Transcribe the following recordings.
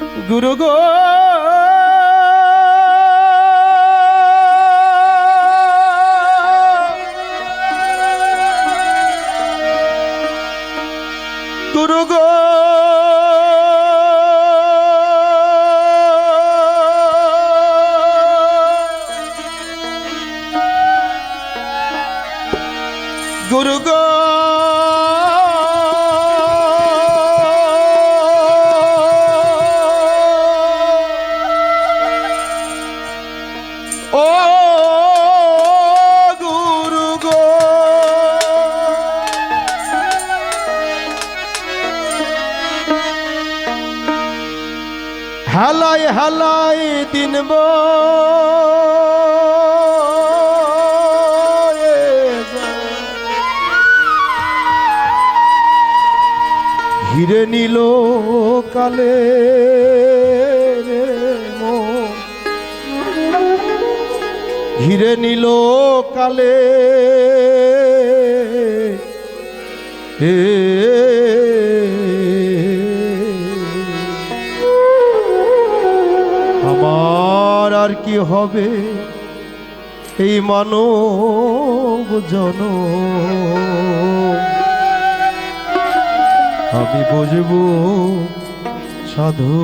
গুরু গো। গুরু গো। গুরু গো। হালাই হালাই দিনব ঘিরে নিল কালে রে। ঘিরে নিল কালে হে হবে এই মানব জন। আমি বুঝব সাধু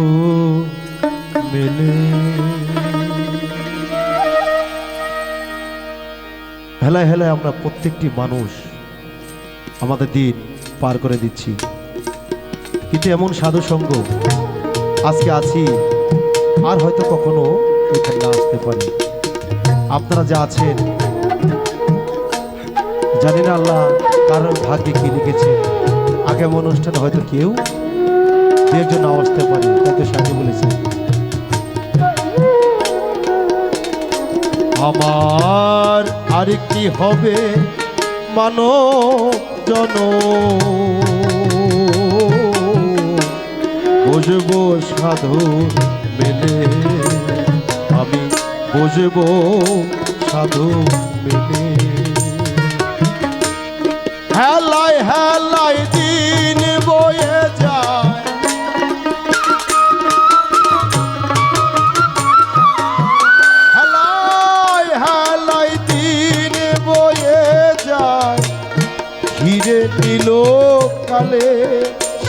মেলে হেলায় হেলায় আমরা প্রত্যেকটি মানুষ আমাদের দিন পার করে দিচ্ছি। কিন্তু এমন সাধু সঙ্গ আজকে আছি, আর হয়তো কখনো আসতে পারি? আপনারা যা আছেন, জানি না আল্লাহ কারোর ভাগ্যে কি লিখেছে আগামী অনুষ্ঠানে হয়তো কেউ দু একজন নাও আসতে পারে তাই তো সাথে বলেছে আমার আরেকটি হবে মানব জন বুঝব সাধু বুঝব সাধু মেলে হেলায় হেলায় দিন বয়ে যায়। হেলায় হেলায় দিন বয়ে যায়। ঘিরে নিল কালে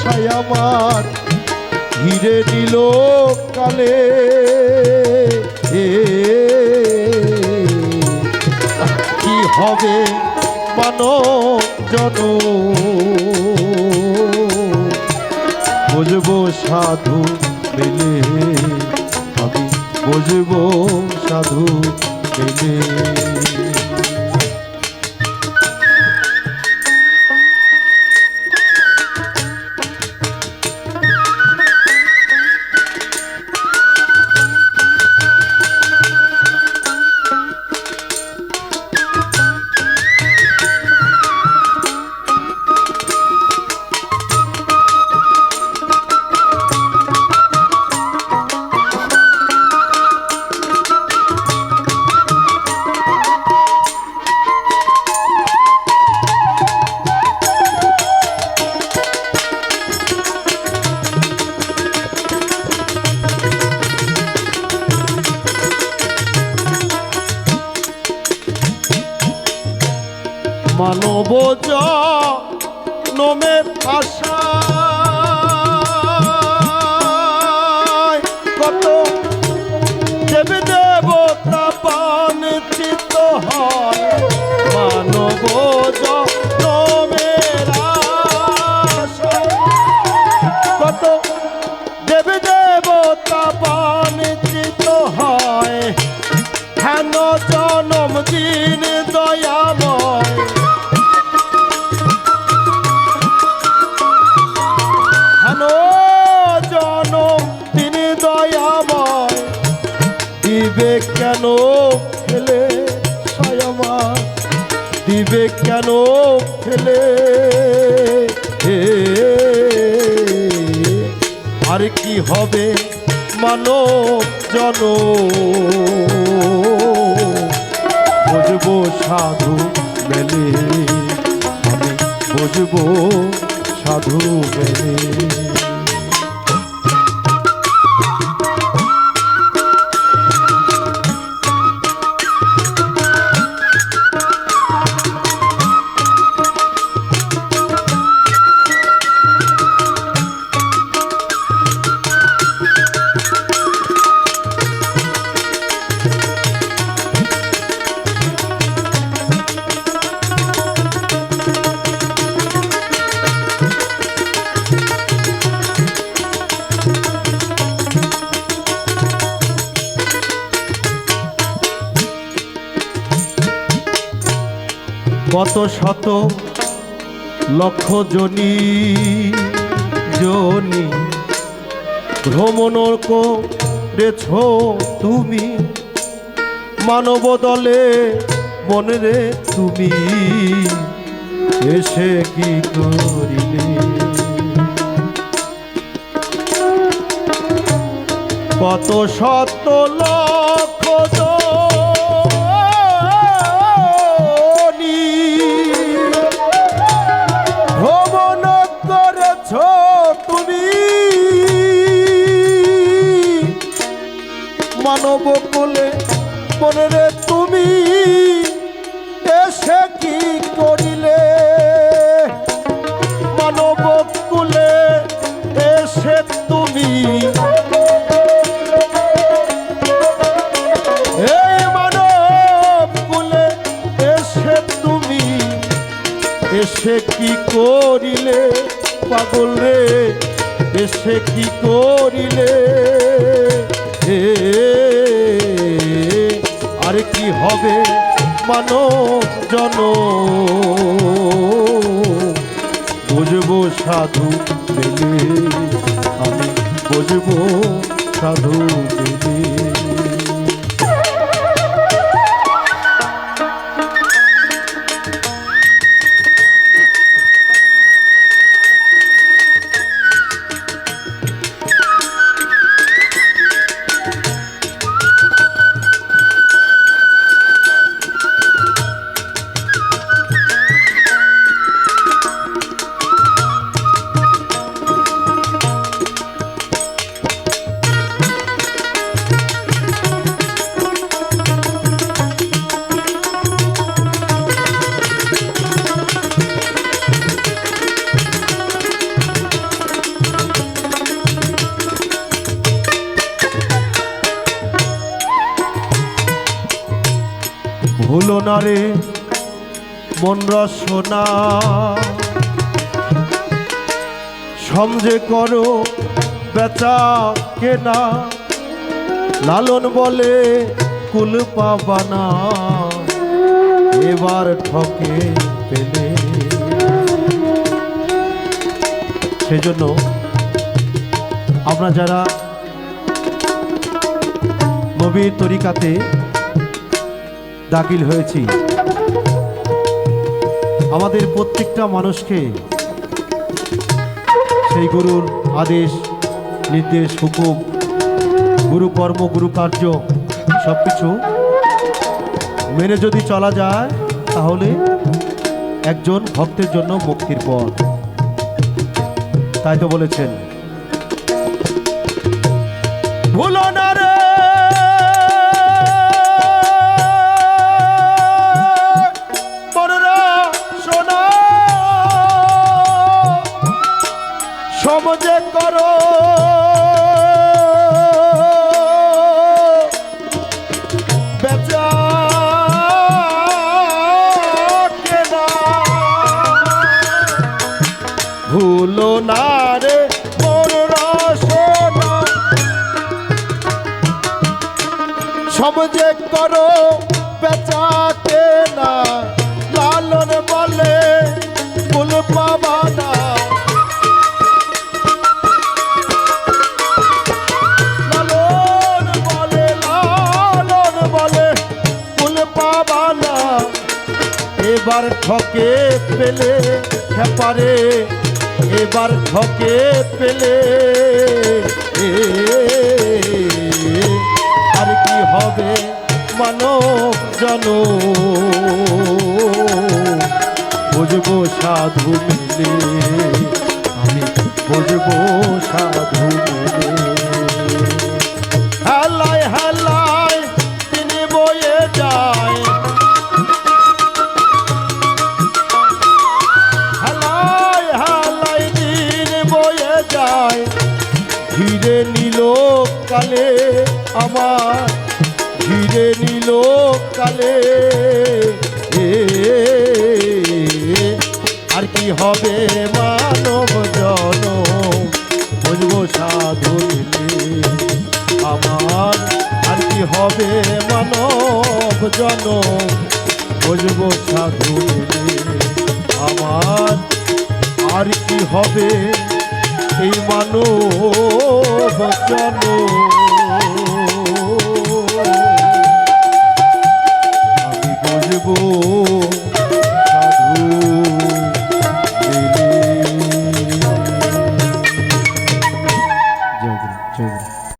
সায়ামার ঘিরে নিল কালে এ হবে মানব জন বুঝব সাধু মেলে আমি বুঝব সাধু মেলে মানব নমে আশা কত দেব দেবতা পান চিত হয়। জন? বুঝব সাধু মেলে আমি বুঝব সাধু মেলে কত শত লক্ষ জনি জনি ভ্রমণ করেছ তুমি? মানব দলে মনে রে তুমি। এসে কি করিলে? কত শত লক্ষ কোলে। মনে রে তুমি এসে কি করিলে? মানব কুলে এসে তুমি এসে কি করিলে? পাগল রে, এসে কি করিলে? হবে মানব জন বুঝব সাধু পেলে আমি বুঝব সাধু পেলে। ভুলো না রে মন রসনা সমঝে করো বেচা কেনা, লালন বলে কুল পাবানা। এবার ঠকে পেলে। সেজন্য আমরা যারা নবীর তরিকাতে দাখিল হয়েছি। আমাদের প্রত্যেকটা মানুষকে সেই গুরুর আদেশ, নির্দেশ, হুকুম, গুরু কর্ম, গুরু কার্য সব কিছু মেনে যদি চলা যায়, তাহলে একজন ভক্তের জন্য মুক্তির পথ। তাই তো বলেছেন। সমাজে করো। ভুলো না রে করো বেচা কেনা। লালন বলে কুল পাবানা লালন এবার ঠকে পেলে খেপারে, এবার ঠকে পেলে। আর কি হবে মানব জন? বুঝব সাধু মিলে, আমি বুঝব সাধু কালে। আর কি হবে মানব জন বুঝব সাধু আমার আর কি হবে মানব জন বুঝব সাধু আমার আর কি হবে এই মানব জন্ম? বুঝব